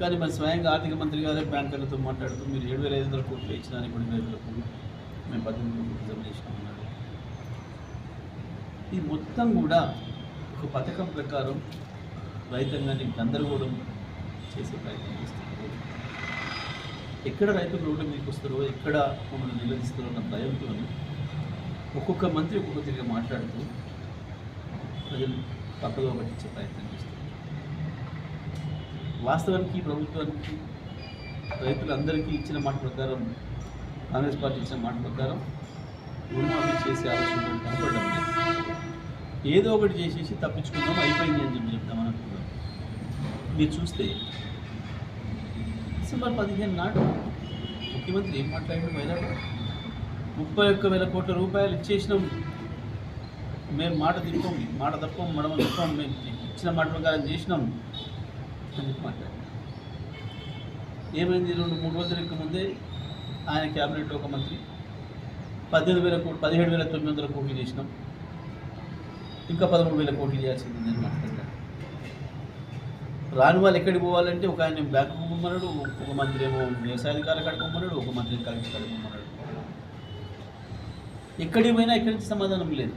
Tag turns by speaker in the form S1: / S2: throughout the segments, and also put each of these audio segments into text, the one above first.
S1: కానీ మరి స్వయంగా ఆర్థిక మంత్రి గారే బ్యాంకర్లతో మాట్లాడుతూ మీరు ఏడు వేల ఐదు వందల కోట్లు ఇచ్చినా ఇప్పుడు రైతులకు మేము పద్దెనిమిది కోట్లు జమ చేసినామన్నారు ఇది మొత్తం కూడా ఒక పథకం ప్రకారం రైతాంగాన్ని గందరగోళం చేసే ప్రయత్నం చేస్తున్నారు. ఎక్కడ రైతులు రోడ్డు మీకు వస్తారో ఎక్కడ మమ్మల్ని నిలదీస్తారో అన్న భయంతో ఒక్కొక్క మంత్రి ఒక్కొక్క తిరిగి మాట్లాడుతూ ప్రజలు పక్కలో పట్టించే ప్రయత్నం చేస్తారు వాస్తవానికి ప్రభుత్వానికి రైతులందరికీ ఇచ్చిన మాట ప్రకారం కాంగ్రెస్ పార్టీ ఇచ్చిన మాట ప్రకారం రుణమాఫీ చేసే ఆలోచన కనపడడం లేదు. ఏదో ఒకటి చేసేసి తప్పించుకుందాం అయిపోయింది అని చెప్పి చెప్తామని అనుకున్నాం మీరు చూస్తే డిసెంబర్ పదిహేను నాడు ముఖ్యమంత్రి ఏం మాట్లాడిన మైనాడు ముప్పై ఒక్క వేల కోట్ల రూపాయలు ఇచ్చేసినాం. మేము మాట తిప్పం మాట తప్పం మడమ తిప్పం మేము ఇచ్చిన మాట ప్రకారం చేసినాం. అని మాట్లాడారు ఏమైంది? రెండు మూడు రోజుల ముందే ఆయన క్యాబినెట్లో ఒక మంత్రి పద్దెనిమిది వేల కోట్లు పదిహేడు వేల తొమ్మిది వందల కోట్లు చేసినాం. ఇంకా పదమూడు వేల కోట్లు నేను మాట్లాడుతాను రాని వాళ్ళు ఎక్కడికి పోవాలంటే ఒక ఆయన బ్యాంకు పొమ్మన్నాడు ఒక మంత్రి ఏమో వ్యవసాయాధికారులు కాడికి పొమ్మన్నాడు ఒక మంత్రి కలిసి కాడికి ఎక్కడికి పోయినా ఎక్కడి నుంచి సమాధానం లేదు.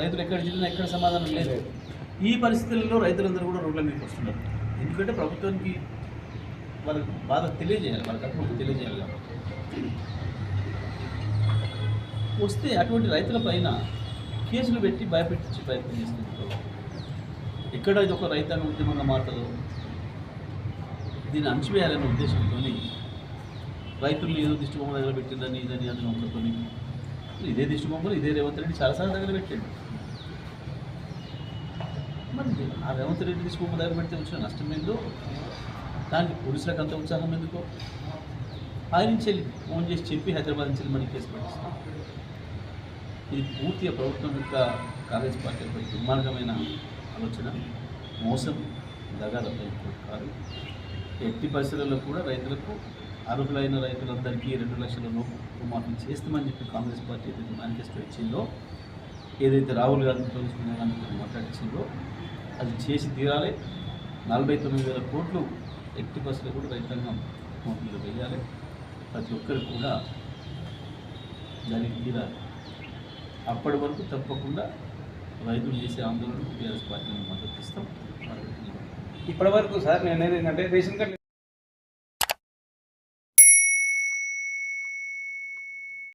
S1: రైతులు ఎక్కడ తిరిగినా ఎక్కడ సమాధానం లేదు. ఈ పరిస్థితుల్లో రైతులందరూ కూడా రోడ్ల మీదకి వస్తున్నారు. ఎందుకంటే ప్రభుత్వానికి వాళ్ళకి బాధ తెలియజేయాలి వాళ్ళకి అప్పుడు తెలియజేయాలి కాబట్టి. వస్తే అటువంటి రైతుల పైన కేసులు పెట్టి భయపెట్టించే ప్రయత్నం చేస్తున్నారు ఎక్కడ ఇది ఒక రైతాంగ ఉద్యమంగా మారుతుందో దీన్ని అణచివేయాలనే ఉద్దేశంతో రైతుల్ని ఏదో దిష్టిబొమ్మ దగ్గర పెట్టిందని ఇదని అని ఒకరితోని ఇదే దిష్టిబొమ్మలు ఇదే రేవంత్ రెడ్డి చాలాసార్లు దగ్గర పెట్టాడు మరి ఆ రేవంత్ రెడ్డి దిష్టి దగ్గర పెడితే వచ్చిన నష్టం ఏందో? దానికి పోలీసులకు అంత ఉత్సాహం ఎందుకో? ఆయన నుంచి వెళ్ళి ఫోన్ చేసి చెప్పి హైదరాబాద్ నుంచి వెళ్ళి మనకి కేసు పెట్టిస్తాం. ఇది పూర్తిగా ప్రభుత్వం యొక్క కాంగ్రెస్ పార్టీ యొక్క దుర్మార్గమైన ఆలోచన మోసం దగా కాదు. ఎట్టి పరిస్థితుల్లో కూడా రైతులకు అర్హులైన రైతులందరికీ రెండు లక్షల లోపు మాఫీ చేస్తామని చెప్పి కాంగ్రెస్ పార్టీ మేనిఫెస్టో ఇచ్చిందో ఏదైతే రాహుల్ గాంధీతో సోనియా గాంధీతో మాట్లాడించిందో అది చేసి తీరాలి. నలభై తొమ్మిది వేల కోట్లు ఎట్టి బస్సులు కూడా రైతాంగం అకౌంట్లో వేయాలి. ప్రతి ఒక్కరికి కూడా జరిగి తీరాలి. అప్పటి వరకు తప్పకుండా రైతులు చేసే ఆందోళనకు టీఆర్ఎస్ పార్టీని మద్దతు ఇస్తాం.
S2: ఇప్పటి వరకు సార్ నేను ఏంటంటే రేషన్ కార్డు